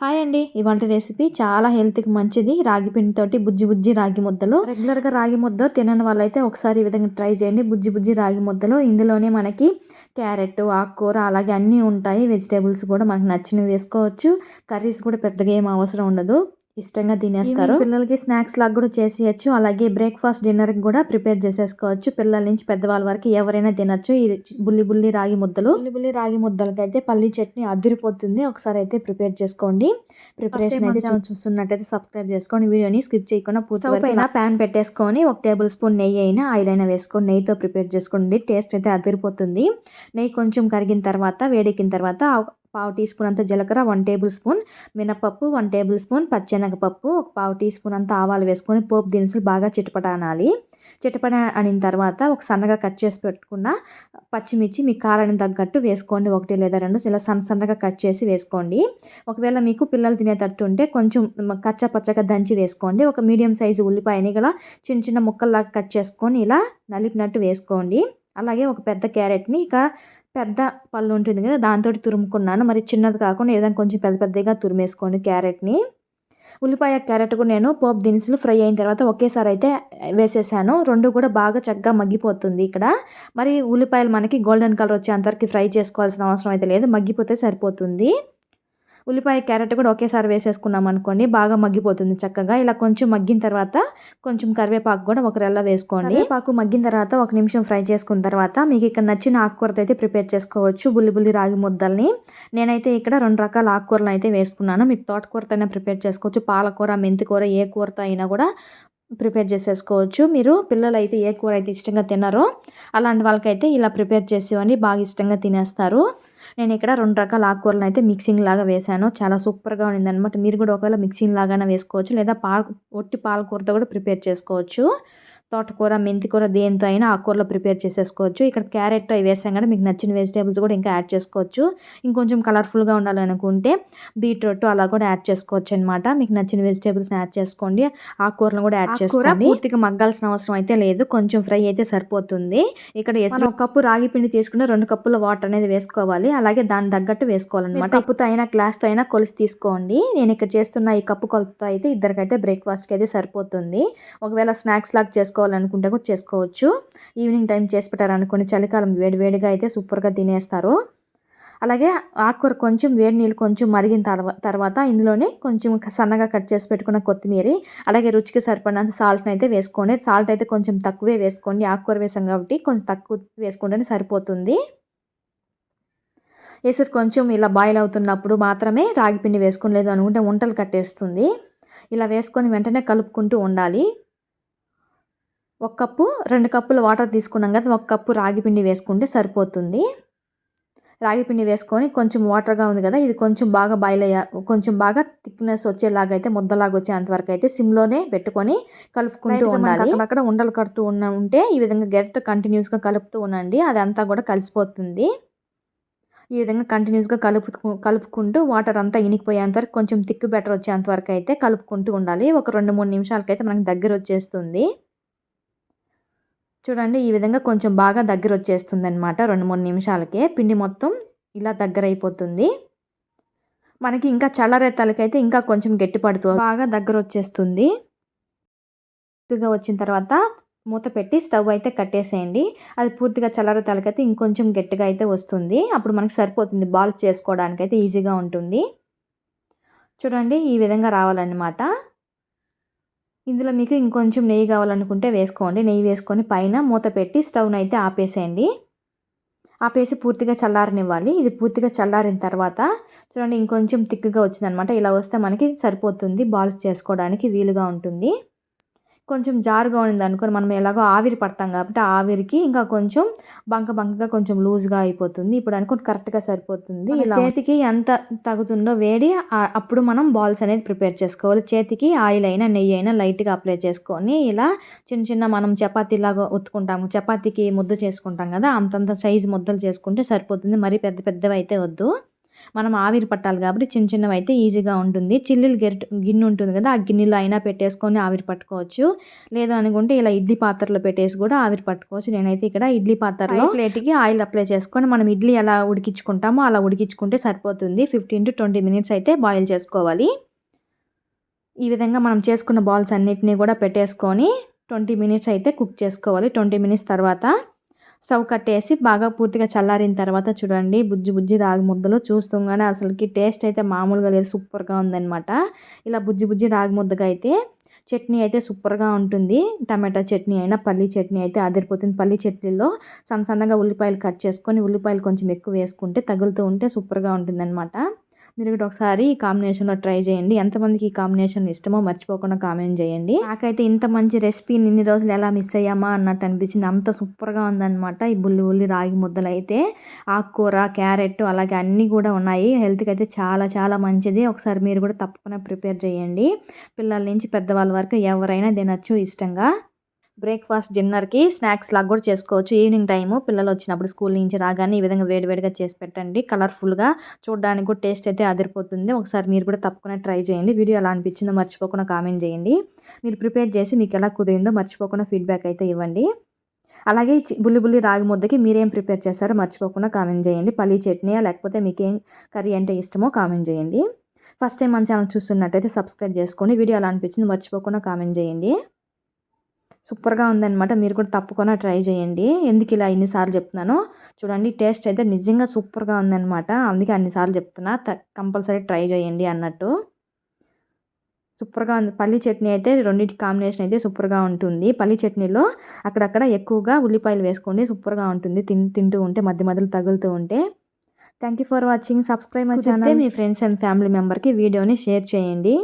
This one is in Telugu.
హాయ్ అండి. ఇవాళ రెసిపీ చాలా హెల్త్కి మంచిది. రాగి పిండితోటి బుజ్జి బుజ్జి రాగి ముద్దలు. రెగ్యులర్గా రాగి ముద్ద తినని వాళ్ళైతే ఒకసారి ఈ విధంగా ట్రై చేయండి. బుజ్జి బుజ్జి రాగి ముద్దలు. ఇందులోనే మనకి క్యారెట్ ఆకుకూర అలాగే అన్నీ ఉంటాయి. వెజిటేబుల్స్ కూడా మనకు నచ్చినవి వేసుకోవచ్చు. కర్రీస్ కూడా పెద్దగా ఏం అవసరం ఉండదు. ఇష్టంగా తినేస్తారు. పిల్లలకి స్నాక్స్ లాగా కూడా చేసేయచ్చు. అలాగే బ్రేక్ఫాస్ట్ డిన్నర్ కూడా ప్రిపేర్ చేసేసుకోవచ్చు. పిల్లల నుంచి పెద్దవాళ్ళ వరకు ఎవరైనా తినచ్చు. ఈ బుల్లి బుల్లి రాగి ముద్దలు. బుల్లి బుల్లి రాగి ముద్దలకి అయితే పల్లి చట్నీ అదిరిపోతుంది. ఒకసారి అయితే ప్రిపేర్ చేసుకోండి. ప్రిపరేషన్ అయితే చూస్తున్నట్టయితే సబ్స్క్రైబ్ చేసుకోండి వీడియోని స్కిప్ చేయకుండా పూర్తి పైన ప్యాన్ పెట్టేసుకొని ఒక టేబుల్ స్పూన్ నెయ్యి అయినా ఆయిల్ అయినా వేసుకొని నెయ్యితో ప్రిపేర్ చేసుకోండి. టేస్ట్ అయితే అదిరిపోతుంది. నెయ్యి కొంచెం కరిగిన తర్వాత వేడెక్కిన తర్వాత పావు టీ స్పూన్ అంత జీలకర్ర వన్ టేబుల్ స్పూన్ మినపప్పు వన్ టేబుల్ స్పూన్ పచ్చెనగపప్పు ఒక పావు టీ స్పూన్ అంత ఆవాలు వేసుకొని పోపు దినుసులు బాగా చిటపట అనాలి చిటపట అనిన తర్వాత ఒక సన్నగా కట్ చేసి పెట్టుకున్న పచ్చిమిర్చి మీ కారానికి తగ్గట్టు వేసుకోండి. ఒకటి లేదా రెండు ఇలా సన్న సన్నగా కట్ చేసి వేసుకోండి. ఒకవేళ మీకు పిల్లలు తినేటట్టు ఉంటే కొంచెం కచ్చా పచ్చగా దంచి వేసుకోండి. ఒక మీడియం సైజు ఉల్లిపాయని గల చిన్న చిన్న ముక్కల్లాగా కట్ చేసుకొని ఇలా నలిపినట్టు వేసుకోండి. అలాగే ఒక పెద్ద క్యారెట్ని ఇక పెద్ద పళ్ళు ఉంటుంది కదా దాంతో తురుముకున్నాను. మరి చిన్నది కాకుండా ఏదైనా కొంచెం పెద్ద పెద్దగా తురిమేసుకోండి క్యారెట్ని. ఉల్లిపాయ క్యారెట్ కూడా నేను పోపు దినుసులు ఫ్రై అయిన తర్వాత ఒకేసారి అయితే వేసేసాను. రెండు కూడా బాగా చక్కగా మగ్గిపోతుంది ఇక్కడ. మరి ఉల్లిపాయలు మనకి గోల్డెన్ కలర్ వచ్చేంతవరకు ఫ్రై చేసుకోవాల్సిన అవసరం అయితే లేదు. మగ్గిపోతే సరిపోతుంది. ఉల్లిపాయ క్యారెట్ కూడా ఒకేసారి వేసేసుకున్నాం అనుకోండి బాగా మగ్గిపోతుంది చక్కగా. ఇలా కొంచెం మగ్గిన తర్వాత కొంచెం కరివేపాకు కూడా ఒక రెల్ల వేసుకోండి. కరివేపాకు మగ్గిన తర్వాత ఒక నిమిషం ఫ్రై చేసుకున్న తర్వాత మీకు ఇక్కడ నచ్చిన ఆకుకూరతో అయితే ప్రిపేర్ చేసుకోవచ్చు బుల్లి బుల్లి రాగి ముద్దల్ని. నేనైతే ఇక్కడ రెండు రకాల ఆకుకూరలు అయితే వేసుకున్నాను. మీకు తోటకూరతో అయినా ప్రిపేర్ చేసుకోవచ్చు పాలకూర మెంతికూర ఏ కూరతో అయినా కూడా ప్రిపేర్ చేసేసుకోవచ్చు. మీరు పిల్లలు అయితే ఏ కూర అయితే ఇష్టంగా తిన్నారో అలాంటి వాళ్ళకైతే ఇలా ప్రిపేర్ చేసేవని బాగా ఇష్టంగా తినేస్తారు. నేను ఇక్కడ రెండు రకాల ఆకుకూరలు అయితే మిక్సింగ్ లాగా వేశాను. చాలా సూపర్గా ఉండింది అనమాట మీరు కూడా ఒకవేళ మిక్సింగ్ లాగానే వేసుకోవచ్చు. లేదా పాల ఒట్టి పాలకూరతో కూడా ప్రిపేర్ చేసుకోవచ్చు. తోటకూర మెంతికూర దేంతో అయినా ఆకుకూరలో ప్రిపేర్ చేసేసుకోవచ్చు. ఇక్కడ క్యారెట్ అవి వేసాం కదా మీకు నచ్చిన వెజిటేబుల్స్ కూడా ఇంకా యాడ్ చేసుకోవచ్చు. ఇంకొంచెం కలర్ఫుల్గా ఉండాలనుకుంటే బీట్రూట్ అలా కూడా యాడ్ చేసుకోవచ్చు అనమాట మీకు నచ్చిన వెజిటేబుల్స్ యాడ్ చేసుకోండి. ఆకుకూరలను కూడా యాడ్ చేసుకోండి పూర్తిగా మగ్గాల్సిన అవసరం అయితే లేదు. కొంచెం ఫ్రై అయితే సరిపోతుంది. ఇక్కడ ఒక కప్పు రాగి పిండి తీసుకుని రెండు కప్పుల వాటర్ అనేది వేసుకోవాలి. అలాగే దాని తగ్గట్టు వేసుకోవాలన్నమాట. కప్పుతో అయినా గ్లాస్తో అయినా కొలిసి తీసుకోండి. నేను ఇక్కడ చేస్తున్న ఈ కప్పు కొలత అయితే ఇద్దరికైతే బ్రేక్ఫాస్ట్కి అయితే సరిపోతుంది. ఒకవేళ స్నాక్స్ లాగా చేసుకో చేసుకోవాలనుకుంటే కూడా చేసుకోవచ్చు. ఈవినింగ్ టైం చేసి పెట్టారనుకోండి చలికాలం వేడివేడిగా అయితే సూపర్గా తినేస్తారు. అలాగే ఆకుకూర కొంచెం వేడి నీళ్ళు కొంచెం మరిగిన తర్వాత ఇందులోనే కొంచెం సన్నగా కట్ చేసి పెట్టుకున్న కొత్తిమీర అలాగే రుచికి సరిపడినంత సాల్ట్ని అయితే వేసుకోండి. సాల్ట్ అయితే కొంచెం తక్కువే వేసుకోండి. ఆకుకూర వేసాం కాబట్టి కొంచెం తక్కువ వేసుకుంటేనే సరిపోతుంది. ఎసురు కొంచెం ఇలా బాయిల్ అవుతున్నప్పుడు మాత్రమే రాగి పిండి వేసుకోలేదు అనుకుంటే వంటలు కట్టేస్తుంది. ఇలా వేసుకొని వెంటనే కలుపుకుంటూ ఉండాలి. ఒక కప్పు రెండు కప్పులు వాటర్ తీసుకున్నాం కదా ఒక కప్పు రాగి పిండి వేసుకుంటే సరిపోతుంది. రాగి పిండి వేసుకొని కొంచెం వాటర్గా ఉంది కదా ఇది కొంచెం బాగా బాయిల్ అయ్యా కొంచెం బాగా థిక్నెస్ వచ్చేలాగా అయితే ముద్దలాగా వచ్చేంత వరకు అయితే సిమ్లోనే పెట్టుకొని కలుపుకుంటూ ఉండాలి. అక్కడ ఉండలు కడుతూ ఉన్న ఉంటే ఈ విధంగా గెట్ కంటిన్యూస్గా కలుపుతూ ఉండండి అదంతా కూడా కలిసిపోతుంది. ఈ విధంగా కంటిన్యూస్గా కలుపు కలుపుకుంటూ వాటర్ అంతా ఇనికిపోయేంత వరకు కొంచెం థిక్ బెటర్ వచ్చేంత వరకు అయితే కలుపుకుంటూ ఉండాలి. ఒక రెండు మూడు నిమిషాలకైతే మనకి దగ్గర వచ్చేస్తుంది. చూడండి ఈ విధంగా కొంచెం బాగా దగ్గర వచ్చేస్తుంది అనమాట రెండు మూడు నిమిషాలకే పిండి మొత్తం ఇలా దగ్గర అయిపోతుంది మనకి ఇంకా చల్లరేతలకైతే ఇంకా కొంచెం గట్టి పడుతుంది బాగా దగ్గర వచ్చేస్తుంది పూర్తిగా వచ్చిన తర్వాత మూత పెట్టి స్టవ్ అయితే కట్టేసేయండి. అది పూర్తిగా చల్లరేతలకైతే ఇంకొంచెం గట్టిగా అయితే వస్తుంది. అప్పుడు మనకి సరిపోతుంది బాల్ చేసుకోవడానికి అయితే ఈజీగా ఉంటుంది. చూడండి ఈ విధంగా రావాలన్నమాట. ఇందులో మీకు ఇంకొంచెం నెయ్యి కావాలనుకుంటే వేసుకోండి. నెయ్యి వేసుకొని పైన మూత పెట్టి స్టవ్ని అయితే ఆపేసేయండి. ఆపేసి పూర్తిగా చల్లారనివ్వాలి. ఇది పూర్తిగా చల్లారిన తర్వాత చూడండి ఇంకొంచెం థిక్గా వచ్చిందనమాట. ఇలా వస్తే మనకి సరిపోతుంది. బాల్స్ చేసుకోవడానికి వీలుగా ఉంటుంది. కొంచెం జారుగా ఉంది అనుకోని మనం ఎలాగో ఆవిరి పడతాం కాబట్టి ఆవిరికి ఇంకా కొంచెం బంక బంకగా కొంచెం లూజ్గా అయిపోతుంది. ఇప్పుడు అనుకుంటే కరెక్ట్గా సరిపోతుంది. చేతికి ఎంత తగుతుందో వేడి అప్పుడు మనం బాల్స్ అనేది ప్రిపేర్ చేసుకోవాలి. చేతికి ఆయిల్ అయినా నెయ్యి అయినా లైట్గా అప్లై చేసుకొని ఇలా చిన్న చిన్న మనం చపాతీలాగా ఒత్తుకుంటాము. చపాతీకి ముద్ద చేసుకుంటాం కదా అంతంత సైజు ముద్దలు చేసుకుంటే సరిపోతుంది. మరీ పెద్ద పెద్దవి అయితే వద్దు. మనం ఆవిరి పట్టాలి కాబట్టి చిన్న చిన్నవి అయితే ఈజీగా ఉంటుంది. చిల్లులు గెరిట గిన్నె ఉంటుంది కదా ఆ గిన్నెలో అయినా పెట్టేసుకొని ఆవిరి పట్టుకోవచ్చు. లేదు అనుకుంటే ఇలా ఇడ్లీ పాత్రలో పెట్టేసి కూడా ఆవిరి పట్టుకోవచ్చు. నేనైతే ఇక్కడ ఇడ్లీ పాత్రలో ప్లేట్కి ఆయిల్ అప్లై చేసుకొని మనం ఇడ్లీ ఎలా ఉడికించుకుంటామో అలా ఉడికించుకుంటే సరిపోతుంది. ఫిఫ్టీన్ టు ట్వంటీ మినిట్స్ అయితే బాయిల్ చేసుకోవాలి. ఈ విధంగా మనం చేసుకున్న బాల్స్ అన్నిటినీ కూడా పెట్టేసుకొని ట్వంటీ మినిట్స్ అయితే కుక్ చేసుకోవాలి. ట్వంటీ మినిట్స్ తర్వాత స్టవ్ కట్టేసి బాగా పూర్తిగా చల్లారిన తర్వాత చూడండి బుజ్జి బుజ్జి రాగి ముద్దలు చూస్తుంగానే అసలుకి టేస్ట్ అయితే మామూలుగా లేదు సూపర్గా ఉందనమాట ఇలా బుజ్జి బుజ్జి రాగి ముద్దగా అయితే చట్నీ అయితే సూపర్గా ఉంటుంది. టమాటా చట్నీ అయినా పల్లీ చట్నీ అయితే అదిరిపోతుంది. పల్లీ చట్నీలో సన్న సన్నగా ఉల్లిపాయలు కట్ చేసుకొని ఉల్లిపాయలు కొంచెం ఎక్కువ వేసుకుంటే తగులుతూ ఉంటే సూపర్గా ఉంటుందన్నమాట. మీరు కూడా ఒకసారి ఈ కాంబినేషన్లో ట్రై చేయండి. ఎంతమందికి ఈ కాంబినేషన్ ఇష్టమో మర్చిపోకుండా కామెంట్ చేయండి. నాకైతే ఇంత మంచి రెసిపీని ఇన్ని రోజులు ఎలా మిస్ అయ్యామా అన్నట్టు అనిపించింది. అంత సూపర్గా ఉందన్నమాట ఈ బుల్లి ఉల్లి రాగి ముద్దలు అయితే. ఆకుకూర క్యారెట్ అలాగే అన్నీ కూడా ఉన్నాయి. హెల్త్కి అయితే చాలా చాలా మంచిది. ఒకసారి మీరు కూడా తప్పకుండా ప్రిపేర్ చేయండి. పిల్లల నుంచి పెద్దవాళ్ళ వరకు ఎవరైనా తినచ్చు ఇష్టంగా. బ్రేక్ఫాస్ట్ డిన్నర్కి స్నాక్స్ లాగా కూడా చేసుకోవచ్చు. ఈవినింగ్ టైము పిల్లలు వచ్చినప్పుడు స్కూల్ నుంచి రాగానే ఈ విధంగా వేడివేడిగా చేసి పెట్టండి. కలర్ఫుల్గా చూడడానికి కూడా టేస్ట్ అయితే అదిరిపోతుంది. ఒకసారి మీరు కూడా తప్పకుండా ట్రై చేయండి. వీడియో ఎలా అనిపించిందో మర్చిపోకుండా కామెంట్ చేయండి. మీరు ప్రిపేర్ చేసి మీకు ఎలా కుదిరిందో మర్చిపోకుండా ఫీడ్బ్యాక్ అయితే ఇవ్వండి. అలాగే బుల్లి బుల్లి రాగి ముద్దకి మీరేం ప్రిపేర్ చేస్తారో మర్చిపోకుండా కామెంట్ చేయండి. పల్లీ చట్నీయా లేకపోతే మీకేం కర్రీ అంటే ఇష్టమో కామెంట్ చేయండి. ఫస్ట్ టైం మన ఛానల్ చూస్తున్నట్టయితే సబ్స్క్రైబ్ చేసుకోండి వీడియో ఎలా అనిపించింది మర్చిపోకుండా కామెంట్ చేయండి. సూపర్గా ఉందన్నమాట. మీరు కూడా తప్పకుండా ట్రై చేయండి. ఎందుకు ఇలా ఇన్నిసార్లు చెప్తున్నానో చూడండి టేస్ట్ అయితే నిజంగా సూపర్గా ఉందన్నమాట. అందుకే అన్నిసార్లు చెప్తున్నా కంపల్సరీ ట్రై చేయండి అన్నట్టు. సూపర్గా ఉంది. పల్లి చట్నీ అయితే రెండింటి కాంబినేషన్ అయితే సూపర్గా ఉంటుంది. పల్లి చట్నీలో అక్కడక్కడ ఎక్కువగా ఉల్లిపాయలు వేసుకోండి సూపర్గా ఉంటుంది. తిన్ తింటూ ఉంటే మధ్య మధ్యలో తగులుతూ ఉంటే. Thank you for watching. Subscribe channel. Me friends and family మెంబర్కి వీడియోని షేర్ చేయండి.